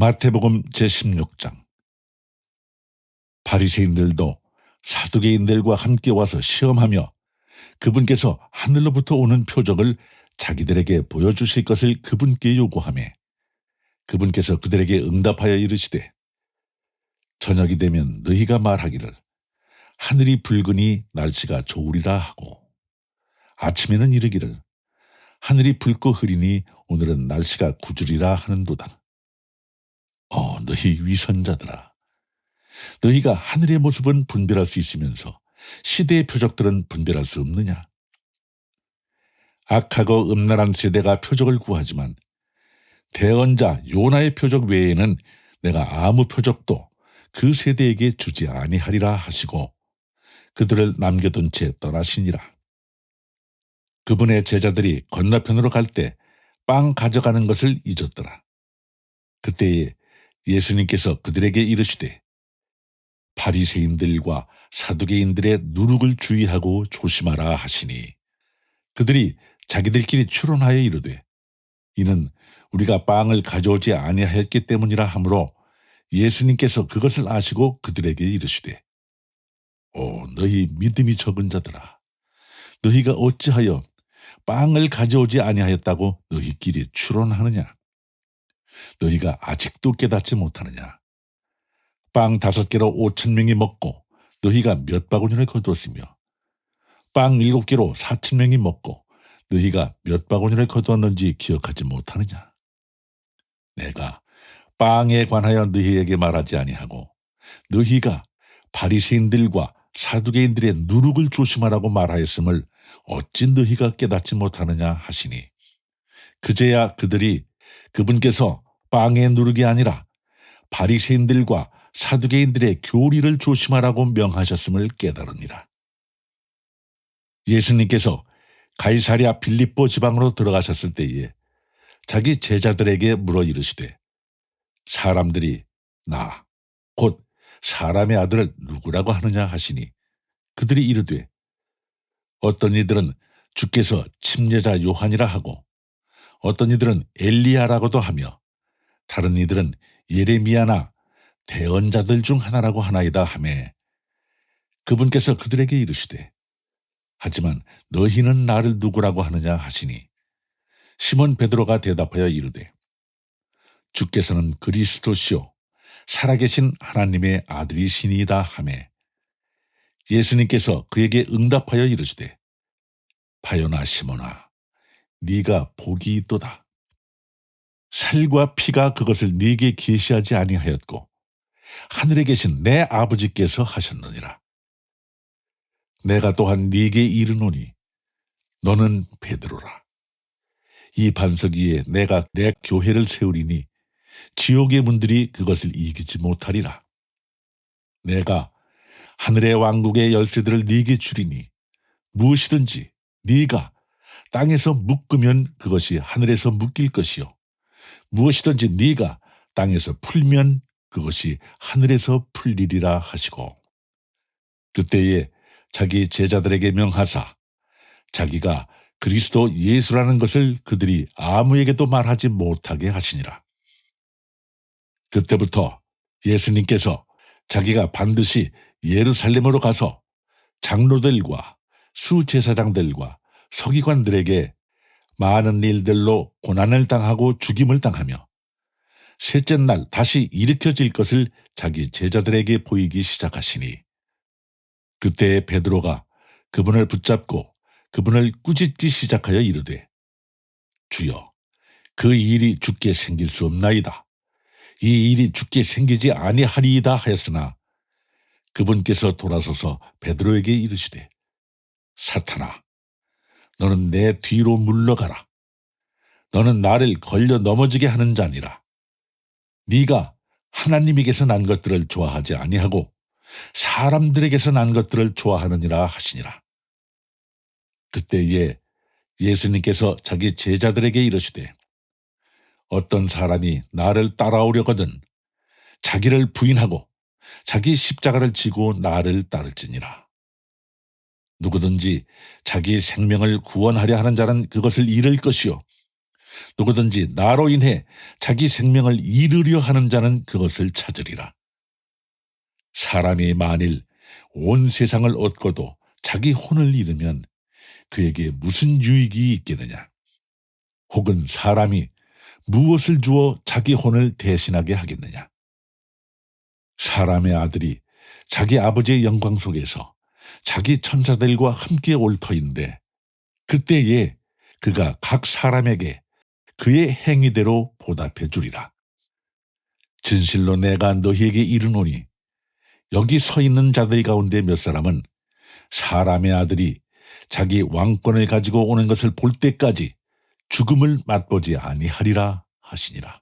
마태복음 제16장 바리새인들도 사두개인들과 함께 와서 시험하며 그분께서 하늘로부터 오는 표적을 자기들에게 보여주실 것을 그분께 요구하매 그분께서 그들에게 응답하여 이르시되 저녁이 되면 너희가 말하기를 하늘이 붉으니 날씨가 좋으리라 하고 아침에는 이르기를 하늘이 붉고 흐리니 오늘은 날씨가 구주리라 하는도다. 어, 너희 위선자들아. 너희가 하늘의 모습은 분별할 수 있으면서 시대의 표적들은 분별할 수 없느냐? 악하고 음란한 세대가 표적을 구하지만 대언자 요나의 표적 외에는 내가 아무 표적도 그 세대에게 주지 아니하리라 하시고 그들을 남겨둔 채 떠나시니라. 그분의 제자들이 건너편으로 갈 때 빵 가져가는 것을 잊었더라. 그때에 예수님께서 그들에게 이르시되 바리새인들과 사두개인들의 누룩을 주의하고 조심하라 하시니 그들이 자기들끼리 추론하여 이르되 이는 우리가 빵을 가져오지 아니하였기 때문이라 하므로 예수님께서 그것을 아시고 그들에게 이르시되 오 너희 믿음이 적은 자들아 너희가 어찌하여 빵을 가져오지 아니하였다고 너희끼리 추론하느냐 너희가 아직도 깨닫지 못하느냐? 빵 다섯 개로 오천 명이 먹고 너희가 몇 바구니를 거두었으며? 빵 일곱 개로 사천 명이 먹고 너희가 몇 바구니를 거두었는지 기억하지 못하느냐? 내가 빵에 관하여 너희에게 말하지 아니하고 너희가 바리새인들과 사두개인들의 누룩을 조심하라고 말하였음을 어찌 너희가 깨닫지 못하느냐 하시니? 그제야 그들이 그분께서 빵의 누룩이 아니라 바리새인들과 사두개인들의 교리를 조심하라고 명하셨음을 깨달으니라. 예수님께서 가이사리아 빌립보 지방으로 들어가셨을 때에 자기 제자들에게 물어 이르시되 사람들이 나 곧 사람의 아들을 누구라고 하느냐 하시니 그들이 이르되 어떤 이들은 주께서 침례자 요한이라 하고 어떤 이들은 엘리야라고도 하며 다른 이들은 예레미야나 대언자들 중 하나라고 하나이다 하매 그분께서 그들에게 이르시되 하지만 너희는 나를 누구라고 하느냐 하시니 시몬 베드로가 대답하여 이르되 주께서는 그리스도시요 살아계신 하나님의 아들이시니이다 하매 예수님께서 그에게 응답하여 이르시되 바요나 시몬아 네가 복이 있도다 살과 피가 그것을 네게 계시하지 아니하였고 하늘에 계신 내 아버지께서 하셨느니라. 내가 또한 네게 이르노니 너는 베드로라. 이 반석 위에 내가 내 교회를 세우리니 지옥의 문들이 그것을 이기지 못하리라. 내가 하늘의 왕국의 열쇠들을 네게 주리니 무엇이든지 네가 땅에서 묶으면 그것이 하늘에서 묶일 것이요 무엇이든지 네가 땅에서 풀면 그것이 하늘에서 풀리리라 하시고 그때에 자기 제자들에게 명하사 자기가 그리스도 예수라는 것을 그들이 아무에게도 말하지 못하게 하시니라. 그때부터 예수님께서 자기가 반드시 예루살렘으로 가서 장로들과 수제사장들과 서기관들에게 많은 일들로 고난을 당하고 죽임을 당하며 셋째 날 다시 일으켜질 것을 자기 제자들에게 보이기 시작하시니 그때 베드로가 그분을 붙잡고 그분을 꾸짖기 시작하여 이르되 주여 그 일이 죽게 생길 수 없나이다. 이 일이 죽게 생기지 아니하리이다 하였으나 그분께서 돌아서서 베드로에게 이르시되 사탄아 너는 내 뒤로 물러가라. 너는 나를 걸려 넘어지게 하는 자니라. 네가 하나님에게서 난 것들을 좋아하지 아니하고 사람들에게서 난 것들을 좋아하느니라 하시니라. 그때에 예수님께서 자기 제자들에게 이르시되 어떤 사람이 나를 따라오려거든 자기를 부인하고 자기 십자가를 지고 나를 따를지니라. 누구든지 자기 생명을 구원하려 하는 자는 그것을 잃을 것이요. 누구든지 나로 인해 자기 생명을 잃으려 하는 자는 그것을 찾으리라. 사람이 만일 온 세상을 얻고도 자기 혼을 잃으면 그에게 무슨 유익이 있겠느냐? 혹은 사람이 무엇을 주어 자기 혼을 대신하게 하겠느냐? 사람의 아들이 자기 아버지의 영광 속에서 자기 천사들과 함께 올 터인데 그때에 그가 각 사람에게 그의 행위대로 보답해 주리라. 진실로 내가 너희에게 이르노니 여기 서 있는 자들 가운데 몇 사람은 사람의 아들이 자기 왕권을 가지고 오는 것을 볼 때까지 죽음을 맛보지 아니하리라 하시니라.